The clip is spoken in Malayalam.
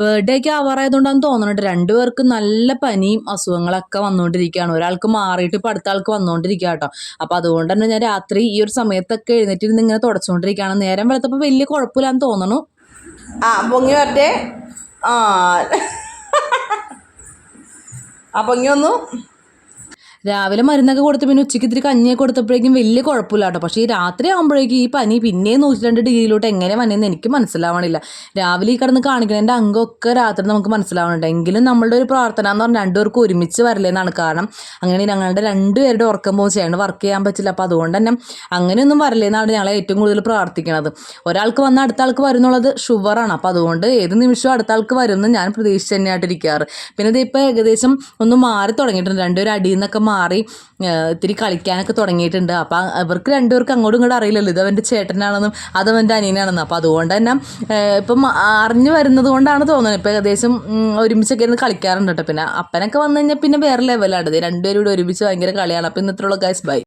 ബർത്ത്ഡേ ഒക്കെ ആവാറായതുകൊണ്ടാണ് തോന്നുന്നുണ്ട് രണ്ടുപേർക്ക് നല്ല പനിയും അസുഖങ്ങളൊക്കെ വന്നുകൊണ്ടിരിക്കുകയാണ് ഒരാൾക്ക് മാറിയിട്ട് ഇപ്പം അടുത്ത ആൾക്ക് വന്നുകൊണ്ടിരിക്കുക കേട്ടോ അപ്പം അതുകൊണ്ട് തന്നെ ഞാൻ രാത്രി ഈ ഒരു സമയത്തൊക്കെ എഴുന്നേറ്റിരുന്ന് ഇങ്ങനെ തുടച്ചുകൊണ്ടിരിക്കുകയാണ്. നേരം വെളുത്തപ്പോൾ വലിയ കുഴപ്പമില്ലാന്ന് തോന്നണു. ആ പൊങ്ങി വരട്ടെ. ആ പൊങ്ങി വന്നു. രാവിലെ മരുന്നൊക്കെ കൊടുത്ത് പിന്നെ ഉച്ചയ്ക്ക് ഇത്തിരി കഞ്ഞിയൊക്കെ കൊടുത്തപ്പോഴേക്കും വലിയ കുഴപ്പമില്ല കേട്ടോ. പക്ഷേ ഈ രാത്രി ആകുമ്പോഴേക്കും ഈ പനി പിന്നെയും നൂറ്റി രണ്ട് ഡിഗ്രിയിലോട്ട് എങ്ങനെ വന്നതെന്ന് എനിക്ക് മനസ്സിലാവണില്ല. രാവിലെ ഈ കിടന്ന് കാണിക്കണതിന്റെ അംഗമൊക്കെ രാത്രി നമുക്ക് മനസ്സിലാവുന്നുണ്ട് എങ്കിലും നമ്മളുടെ ഒരു പ്രാർത്ഥന എന്ന് പറഞ്ഞാൽ രണ്ടുപേർക്കും ഒരുമിച്ച് വരില്ലെന്നാണ് കാരണം അങ്ങനെ ഞങ്ങളുടെ രണ്ടുപേരുടെ ഉറക്കം പോകും. ചെയ്യാണ്ട് വർക്ക് ചെയ്യാൻ പറ്റില്ല. അപ്പോൾ അതുകൊണ്ട് തന്നെ അങ്ങനെയൊന്നും വരില്ലെന്നാണ് ഞങ്ങളെ ഏറ്റവും കൂടുതൽ പ്രാർത്ഥിക്കുന്നത് ഒരാൾക്ക് വന്ന അടുത്ത ആൾക്ക് വരുന്നുള്ളത് ഷുഗറാണ് അപ്പോൾ അതുകൊണ്ട് ഏത് നിമിഷവും അടുത്ത ആൾക്ക് വരുമെന്ന് ഞാൻ പ്രതീക്ഷിച്ച് തന്നെയായിട്ടിരിക്കാറ്. പിന്നെ ഇതിപ്പോൾ ഏകദേശം ഒന്ന് മാറി തുടങ്ങിയിട്ടുണ്ട്. രണ്ടുപേരും അടിയിൽ നിന്നൊക്കെ മാറി ഇത്തിരി കളിക്കാനൊക്കെ തുടങ്ങിയിട്ടുണ്ട്. അപ്പം അവർക്ക് രണ്ടുപേർക്ക് അങ്ങോട്ടും ഇങ്ങോട്ടും അറിയില്ലല്ലോ. ഇത് അവന്റെ ചേട്ടനാണെന്നും അത് അവന്റെ അനിയനാണെന്നും. അപ്പം അതുകൊണ്ട് തന്നെ ഇപ്പം അറിഞ്ഞു വരുന്നത് കൊണ്ടാണ് തോന്നുന്നത്. ഇപ്പം ഏകദേശം ഒരുമിച്ചൊക്കെ ഇരുന്ന് കളിക്കാറുണ്ട് കേട്ടോ. പിന്നെ അപ്പനൊക്കെ വന്നു കഴിഞ്ഞാൽ പിന്നെ വേറെ ലെവലാണ് രണ്ടുപേരും കൂടി ഒരുമിച്ച് ഭയങ്കര കളിയാണ്. അപ്പം ഇന്നത്രയുള്ള ഗൈസ് ബൈ